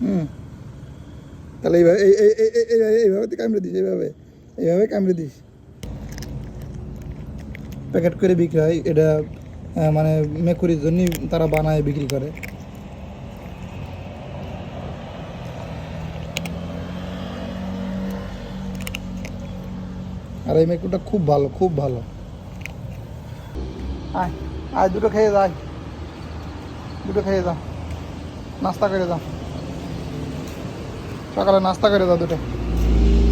হুম। তাহলে এইভাবে, এই এই, এই- এই- এইভাবে তুই কামড়ে দিস, এইভাবে এইভাবে কামড়ে দিস। প্যাকেট করে বিক্রি হয়, এটা মানে মেকুরির জন্যই তারা বানায়, বিক্রি করে। আর এই মেকুরটা খুব ভালো খুব ভালো। আয় আয়, দুটো খেয়ে যাই দুটো খেয়ে যাও নাস্তা করে যাও সকালে নাস্তা করে দাও দুটো।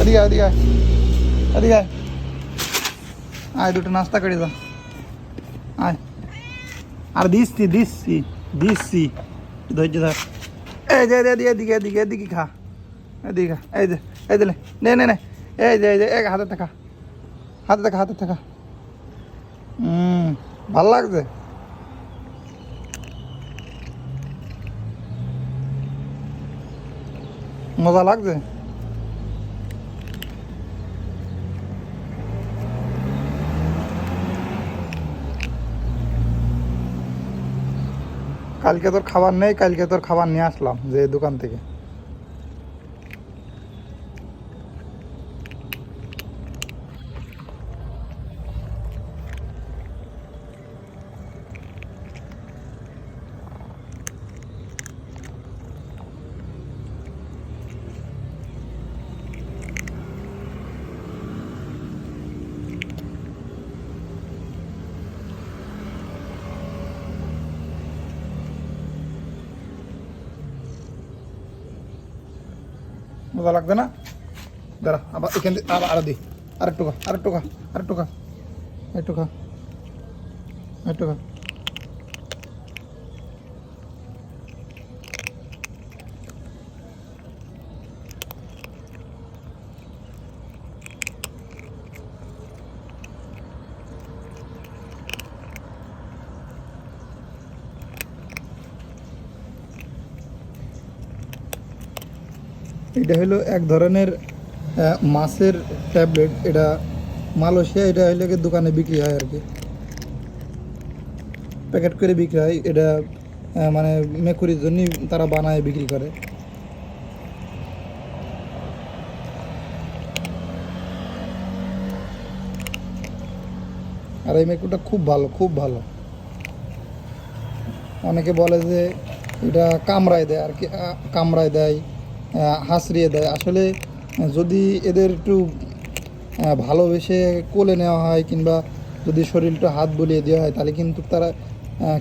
এদিকে এদিকে। এদিকে আয়। দুটো নাস্তা করে দাও। আয়। আর দিচ্ছি দিচ্ছি দিচ্ছি। ধৈর্য ধর। এই যে যে, এদিকে এদিকে এদিকে খা। এদিকে খা। এই যে এই দিলে নে নে নে এই যে এই যে এক হাতে থাকা হাতে থাকা হাতে থাকা ভালো লাগছে? মজা লাগছে? কালকে তোর খাবার নেই কালকে তোর খাবার নিয়ে আসলাম যে দোকান থেকে। মজা লাগবে না? দাঁড়া, আবার এখান থেকে আবার আরও দিই আরেকটু খা আরেকটু খা আরেকটু খা একটু খা একটু খা। এটা হলো এক ধরনের মাছের ট্যাবলেট এটা মালয়েশিয়া, এটা গিয়ে দোকানে বিক্রি হয় আর কি প্যাকেট করে বিক্রি হয়। এটা মানে মেকুরির জন্যই তারা বানায়, বিক্রি করে। আর এই মেকুরটা খুব ভালো খুব ভালো। অনেকে বলে যে এটা কামড়ায় দেয় আর কি কামড়ায় দেয়। হাসড়িয়ে দেয়। আসলে যদি এদের একটু ভালোবেসে কোলে নেওয়া হয় কিংবা যদি শরীরটা হাত বুলিয়ে দেওয়া হয়, তাহলে কিন্তু তারা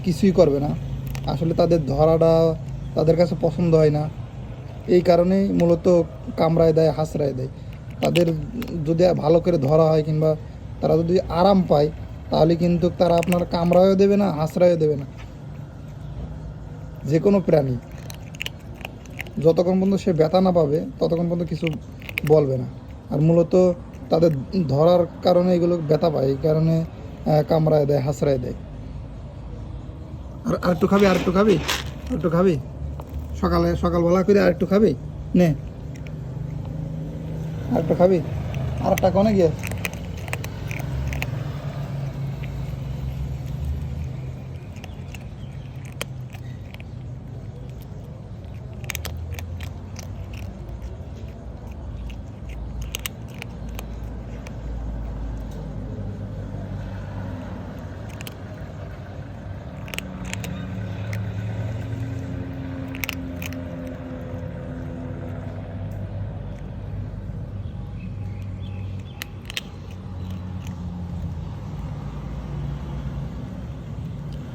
কিছুই করবে না। আসলে তাদের ধরাটা তাদের কাছে পছন্দ হয় না। এই কারণেই মূলত কামড়ায় দেয় হাসড়ায় দেয়। তাদের যদি ভালো করে ধরা হয় কিংবা তারা যদি আরাম পায়, তাহলে কিন্তু তারা আপনার কামড়ায়ও দেবে না হাসড়ায়ও দেবে না। যে কোনো প্রাণী। যতক্ষণ পর্যন্ত সে ব্যথা না পাবে, ততক্ষণ পর্যন্ত কিছু বলবে না। আর মূলত তাদের ধরার কারণে এগুলো ব্যথা পায়, এই কারণে কামড়ায় দেয়, হাসড়ায় দেয়। আর আরেকটু খাবি আরেকটু খাবি আরেকটু খাবি। সকালে, সকালবেলা করে আরেকটু খাবি, নে। আরেকটু খাবি। আরেকটা কনে গিয়ে।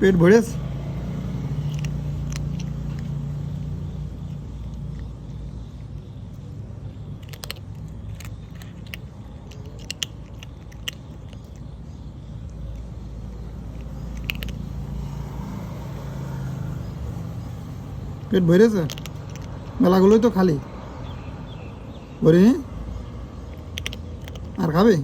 পেট ভরেছ পেট ভরেছে মেলাগুলোই তো খালি ভরিনি আর খাবে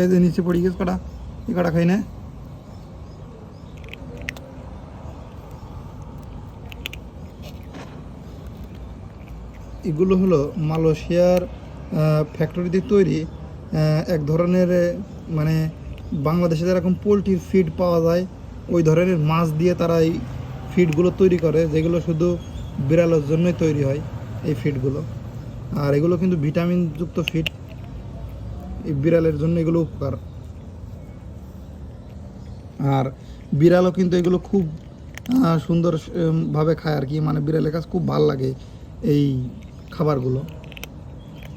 এই যে নিচে পড়ে গেছে কটা, এই কটা খাই না। এগুলো হলো মালয়েশিয়ার ফ্যাক্টরিতে তৈরি এক ধরনের মানে বাংলাদেশে যেরকম পোলট্রির ফিড পাওয়া যায়, ওই ধরনের মাছ দিয়ে তারা এই ফিডগুলো তৈরি করে, যেগুলো শুধু বিড়ালের জন্যই তৈরি হয় এই ফিডগুলো আর এগুলো কিন্তু ভিটামিনযুক্ত ফিড এই বিড়ালের জন্য এগুলো উপকার। আর বিড়ালও কিন্তু এগুলো খুব আহ, সুন্দর ভাবে খায় আর কি। মানে বিড়ালের কাছে খুব ভালো লাগে এই খাবারগুলো।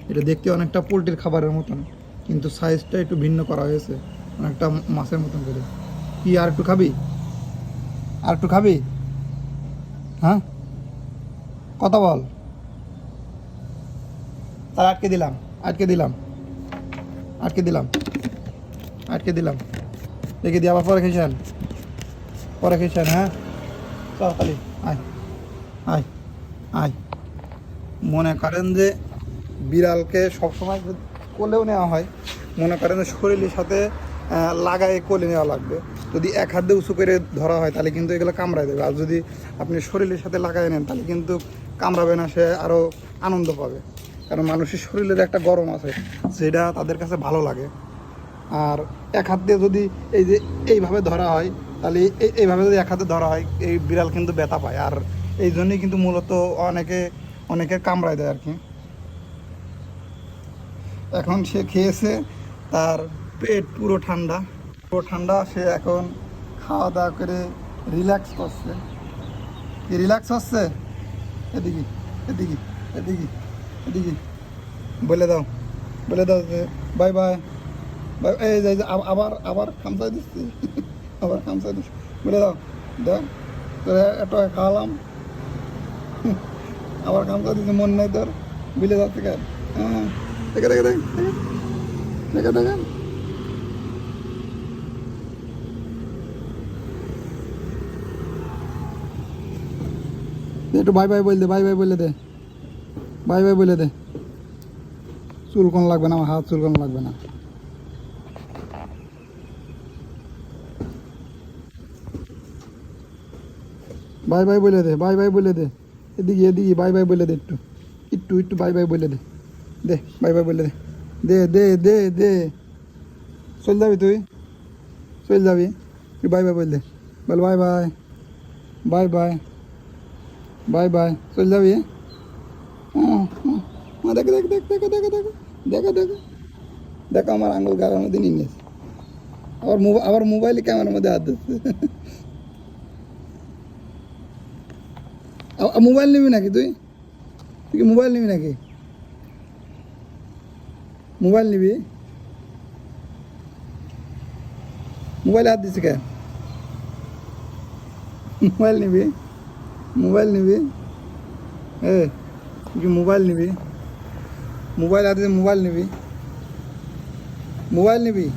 এটা দেখতে অনেকটা পোলট্রির খাবারের মতন কিন্তু সাইজটা একটু ভিন্ন করা হয়েছে অনেকটা মাছের মতন করে। কি আর একটু খাবি? আর একটু খাবি? হ্যাঁ? কথা বল। তার আটকে দিলাম আটকে দিলাম। আটকে দিলাম। আটকে দিলাম। রেখে দিয়ে আবার পরে খেয়েছেন পরে খেয়েছেন হ্যাঁ? খালি, আয়। আয় আয়। মনে করেন যে বিড়ালকে সবসময় কোলেও নেওয়া হয়। মনে করেন যে শরীরের সাথে লাগায়ে কোলে নেওয়া লাগবে। যদি এক হাত উঁচু করে ধরা হয়, তাহলে কিন্তু এগুলো কামড়ায় দেবে। আর যদি আপনি শরীরের সাথে লাগাই নেন, তাহলে কিন্তু কামড়াবে না, সে আরও আনন্দ পাবে। কারণ মানুষের শরীরের একটা গরম আছে, সেটা তাদের কাছে ভালো লাগে। আর এক হাত দিয়ে যদি এই যে এইভাবে ধরা হয়, তাহলে এই- এইভাবে যদি এক হাতে ধরা হয়, এই বিড়াল কিন্তু ব্যথা পায়। আর এই জন্যই কিন্তু মূলত অনেকে অনেকে কামড়ায় দেয় আর কি এখন সে খেয়েছে, তার পেট পুরো ঠান্ডা। পুরো ঠান্ডা, সে এখন খাওয়া দাওয়া করে রিল্যাক্স করছে। কি রিল্যাক্স হচ্ছে? এদিকে এদিকে এদিকে। এদিকে বলে দাও বলে দাও বাই বাই বাই এই যে এই যে আবার আবার খামসাই দিচ্ছি। আবার খামসাই দিচ্ছি। বলে দাও, দেখ, তোর এত খাওয়ালাম আবার খামসা দিচ্ছি, মন নেই তোর। বিলে যাচ্ছে কেন হ্যাঁ দেখে দেখে দেখে দেখে। দেখে একটু বাই বাই বলে দে বাই বাই বলে দে। বাই বাই বলে দে চুল কোন লাগবে না আমার হাত চুল কোন লাগবে না বাই বাই বলে দে বাই বাই বলে দে এদিকে এদিকে বাই বাই বলে দে একটু একটু একটু বাই বাই বলে দে দে বাই বাই বলে দে দে দে দে দে চল যাবি তুই চল যাবি তুই বাই বাই বলে দে বল bye bye bye bye bye bye চল যাবি হুম। হ্যাঁ, দেখো দেখো দেখো দেখো দেখো দেখো দেখো দেখো। দেখো আমার আঙুল গাড়ার মধ্যে নিয়ে নিয়েছে। আবার আবার মোবাইল ক্যামেরার মধ্যে হাত দিচ্ছে মোবাইল নিবি নাকি তুই? তুই কি মোবাইল নিবি নাকি? মোবাইল নিবি? মোবাইল হাত দিচ্ছে কেন? মোবাইল নিবি? মোবাইল নিবি? তুই কি মোবাইল নিবি। মোবাইল হাতে মোবাইল নিবি। মোবাইল নিবি?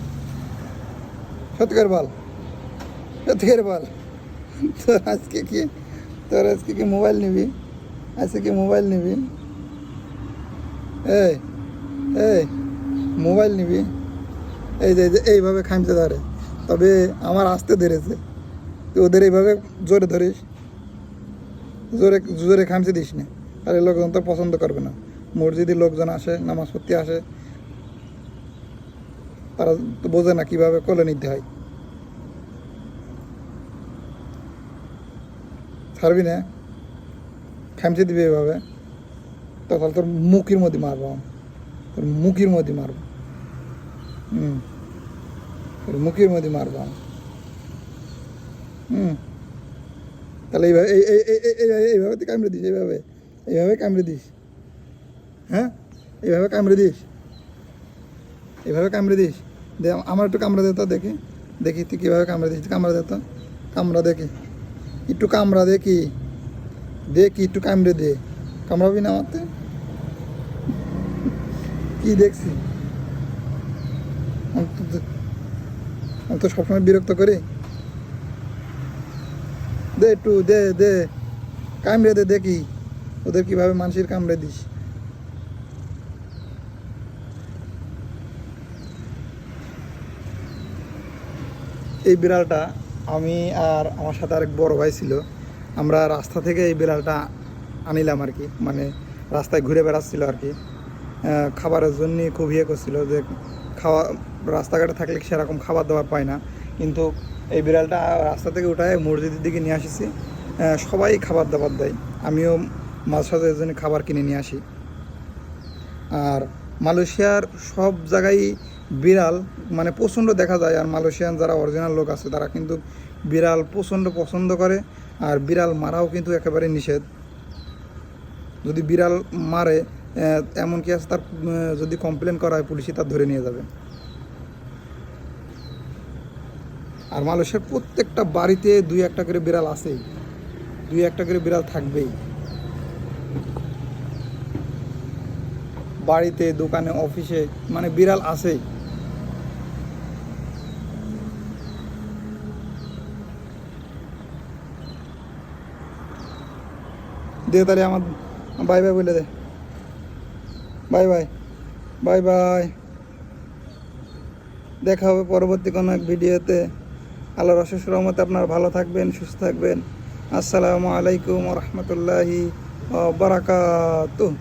সত্যি করে বল। সত্যি করে বল। তোর আজকে কি? তোর আজকে কি মোবাইল নিবি? আজকে কি মোবাইল নিবি? এই এই, মোবাইল নিবি। এই যে এই যে, এইভাবে খামতে ধরে। তবে আমার আসতে ধরেছে তুই ওদের এইভাবে জোরে ধরিস। জোরে জোরে খামচে দিস না। তাহলে লোকজন তো পছন্দ করবে না। মসজিদে লোকজন আসে, নামাজ পড়তে আসে। তারা তো বোঝে না কীভাবে কোলে নিতে হয়। ছাড়বি না? খামচে দিবি এভাবে? তো তাহলে তোর মুখের মধ্যে মারবো। তোর মুখের মধ্যে মারবো। হুম। তোর মুখের মধ্যে মারবো। হুম। তাহলে এইভাবে এই এই এই এই- এই- এইভাবে তুই কামড়ে দিস এইভাবে এইভাবে কামড়ে দিস। হ্যাঁ? এভাবে কামড়ে দিস। এভাবে কামড়ে দিস। দে, আমার একটু কামড়া দে তো দেখি। দেখি তুই কীভাবে কামড়ে দিস। কামড়া দে তো। কামড়া দেখি একটু কামড়া দেখি দেখি একটু কামড়ে দে। কামড়াবি না আমারতে? কি দেখছি? আমি তো সবসময় বিরক্ত করি। দে একটু দে দে। কামড়ে দে দেখি। ওদের কীভাবে মানুষের কামড়ে দিস? এই বিড়ালটা আমি আর আমার সাথে আরেক বড় ভাই ছিল। আমরা রাস্তা থেকে এই বিড়ালটা আনিলাম আর কি। মানে রাস্তায় ঘুরে বেড়াচ্ছিল আর কি। খাবারের জন্য খুব ইয়ে করছিল যে খাওয়া, রাস্তাঘাটে থাকলে সেরকম খাবার দাবার পায় না। কিন্তু এই বিড়ালটা রাস্তা থেকে উঠায় মসজিদের দিকে নিয়ে আসেছি। সবাই খাবার দাবার দেয়। আমিও মাঝে সাথে এর জন্য খাবার কিনে নিয়ে আসি। আর মালয়েশিয়ার সব জায়গায় বিড়াল মানে প্রচণ্ড দেখা যায় আর মালয়েশিয়ান যারা অরিজিনাল লোক আছে তারা কিন্তু বিড়াল প্রচণ্ড পছন্দ করে আর বিড়াল মারাও কিন্তু একেবারে নিষেধ। যদি বিড়াল মারে আহ, এমন কি আছে তার যদি কমপ্লেন করা হয় পুলিশে তার ধরে নিয়ে যাবে। আর মালয়েশিয়ার প্রত্যেকটা বাড়িতে দুই একটা করে বিড়াল আছেই। দুই একটা করে বিড়াল থাকবেই। বাড়িতে, দোকানে, অফিসে মানে বিড়াল আছেই। দে তাহলে আমার, বাই বাই বলে দে। Bye bye bye bye. দেখা হবে পরবর্তী কোনো এক ভিডিওতে। আল্লাহর অশেষ রহমতে আপনার ভালো থাকবেন, সুস্থ থাকবেন। আসসালামু আলাইকুম রহমতুল্লাহি বারাকাতুহ।